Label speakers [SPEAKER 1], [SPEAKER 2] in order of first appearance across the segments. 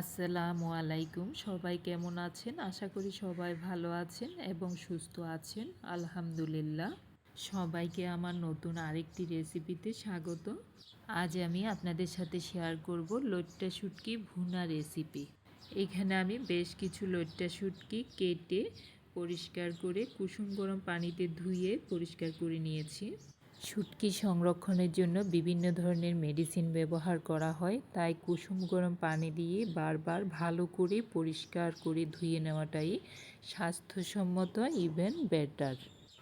[SPEAKER 1] আসসালামু আলাইকুম। সবাই কেমন আছেন? আশা করি সবাই ভালো আছেন এবং সুস্থ আছেন। আলহামদুলিল্লাহ। সবাইকে আমার নতুন আরেকটি রেসিপিতে স্বাগত। আজ আমি আপনাদের সাথে শেয়ার করব লইট্টা শুটকি ভুনা রেসিপি। এখানে আমি বেশ কিছু লইট্টা শুটকি কেটে পরিষ্কার করে কুসুম গরম পানিতে ধুয়ে পরিষ্কার করে নিয়েছি। শুটকি সংরক্ষণের জন্য বিভিন্ন ধরনের মেডিসিন ব্যবহার করা হয়। তাই কুসুম গরম পানি দিয়ে বারবার ভালো করে পরিষ্কার করে ধুয়ে নেওয়াটাই স্বাস্থ্যসম্মত ইভেন বেটার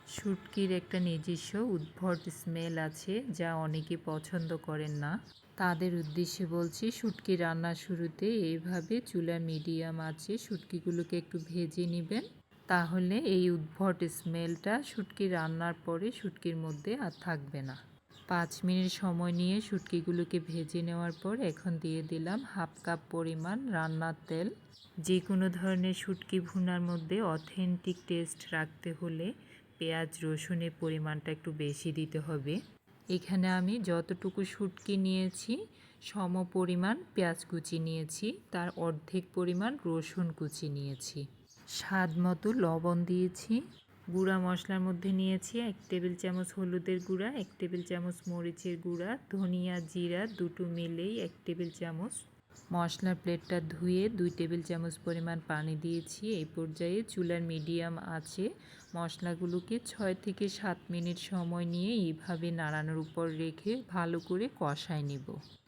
[SPEAKER 1] শুটকির একটা নিজস্ব উদ্ভট স্মেল আছে যা অনেকে পছন্দ করেন না। তাদের উদ্দেশ্যে বলছি, শুটকি রান্নার শুরুতে এইভাবে চুলা মিডিয়াম আছে। শুটকিগুলোকে একটু ভেজে নেবেন। তাহলে এই উদ্ভট স্মেলটা শুটকি রান্নার পরে শুটকির মধ্যে আর থাকবে না। পাঁচ মিনিট সময় নিয়ে শুটকিগুলোকে ভেজে নেওয়ার পর এখন দিয়ে দিলাম হাফ কাপ পরিমাণ রান্নার তেল। যে কোনো ধরনের শুটকি ভুনার মধ্যে অথেন্টিক টেস্ট রাখতে হলে পেঁয়াজ, রসুনের পরিমাণটা একটু বেশি দিতে হবে। এখানে আমি যতটুকু শুটকি নিয়েছি, সম পরিমাণ পেঁয়াজ কুচি নিয়েছি, তার অর্ধেক পরিমাণ রসুন কুচি নিয়েছি। স্বাদ মতো লবণ দিয়েছি। গুঁড়া মশলার মধ্যে নিয়েছি এক টেবিল চামচ হলুদের গুঁড়া, এক টেবিল চামচ মরিচের গুঁড়া, ধনিয়া জিরা দুটো মিলেই এক টেবিল চামচ। মশলার প্লেটটা ধুয়ে দুই টেবিল চামচ পরিমাণ পানি দিয়েছি। এই পর্যায়ে চুলার মিডিয়াম আছে। মশলাগুলোকে ছয় থেকে সাত মিনিট সময় নিয়ে এইভাবে নাড়ানোর উপর রেখে ভালো করে কষায় নিব।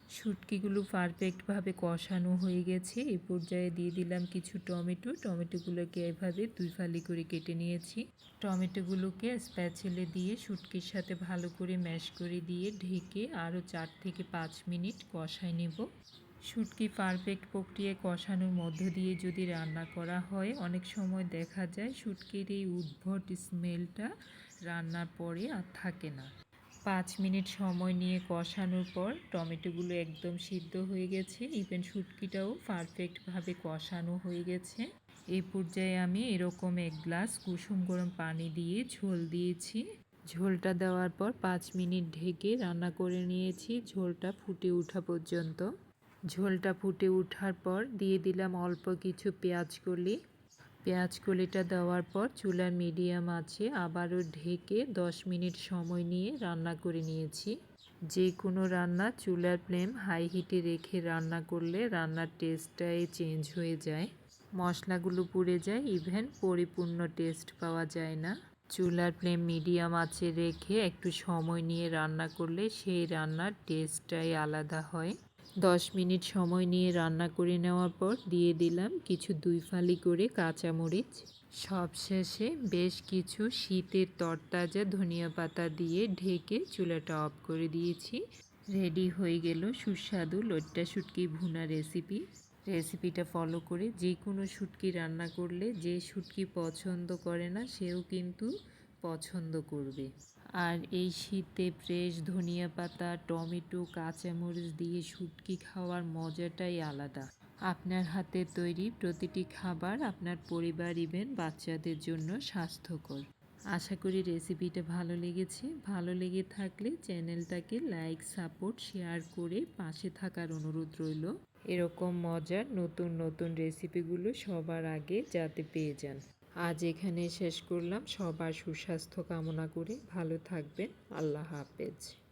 [SPEAKER 1] শুটকিগুলো পারফেক্টভাবে কষানো হয়ে গেছে। এই পর্যায়ে দিয়ে দিলাম কিছু টমেটো। টমেটোগুলোকে এভাবে দুই ফালি করে কেটে নিয়েছি। টমেটোগুলোকে স্প্যাচেলে দিয়ে শুটকির সাথে ভালো করে ম্যাশ করে দিয়ে ঢেকে আরও চার থেকে পাঁচ মিনিট কষায় নেব। শুটকি পারফেক্ট প্রক্রিয়ায় কষানোর মধ্য দিয়ে যদি রান্না করা হয়, অনেক সময় দেখা যায় শুটকির এই উদ্ভট স্মেলটা রান্নার পরে আর থাকে না। পাঁচ মিনিট সময় নিয়ে কষানোর পর টমেটোগুলো একদম সিদ্ধ হয়ে গেছে। ইভেন শুটকিটাও পারফেক্টভাবে কষানো হয়ে গেছে। এই পর্যায়ে আমি এরকম এক গ্লাস কুসুম গরম পানি দিয়ে ঝোল দিয়েছি। ঝোলটা দেওয়ার পর পাঁচ মিনিট ঢেকে রান্না করে নিয়েছি। ঝোলটা ফুটে ওঠা পর্যন্ত। ঝোলটা ফুটে ওঠার পর দিয়ে দিলাম অল্প কিছু পেঁয়াজ কলি। পেঁয়াজ কলিটা দেওয়ার পর চুলার মিডিয়াম আছে, আবারও ঢেকে দশ মিনিট সময় নিয়ে রান্না করে নিয়েছি। যে কোনো রান্না চুলার ফ্লেম হাই হিটে রেখে রান্না করলে রান্নার টেস্টটাই চেঞ্জ হয়ে যায়। মশলাগুলো পুড়ে যায়, ইভেন পরিপূর্ণ টেস্ট পাওয়া যায় না। চুলার ফ্লেম মিডিয়াম আছে রেখে একটু সময় নিয়ে রান্না করলে সেই রান্নার টেস্টটাই আলাদা হয়। দশ মিনিট সময় নিয়ে রান্না করে নেওয়ার পর দিয়ে দিলাম কিছু দুই ফালি করে কাঁচামরিচ। সবশেষে বেশ কিছু শীতের তরতাজা ধনিয়া পাতা দিয়ে ঢেকে চুলাটা অফ করে দিয়েছি। রেডি হয়ে গেল সুস্বাদু লট্টা শুটকি ভুনা রেসিপি। রেসিপিটা ফলো করে যে কোনো শুটকি রান্না করলে যে শুটকি পছন্দ করে না, সেও কিন্তু পছন্দ করবে। আর এই শীতে ফ্রেশ ধনিয়া পাতা, টমেটো, কাঁচামরিচ দিয়ে শুটকি খাওয়ার মজাটাই আলাদা। আপনার হাতে তৈরি প্রতিটি খাবার আপনার পরিবার ইভেন বাচ্চাদের জন্য স্বাস্থ্যকর। আশা করি রেসিপিটা ভালো লেগেছে। ভালো লেগে থাকলে চ্যানেলটাকে লাইক, সাপোর্ট, শেয়ার করে পাশে থাকার অনুরোধ রইল। এরকম মজার নতুন নতুন রেসিপিগুলো সবার আগে যাতে পেয়ে যান। আজ এখানে শেষ করলাম। সবার সুস্বাস্থ্য কামনা করে ভালো থাকবেন। আল্লাহ হাফেজ।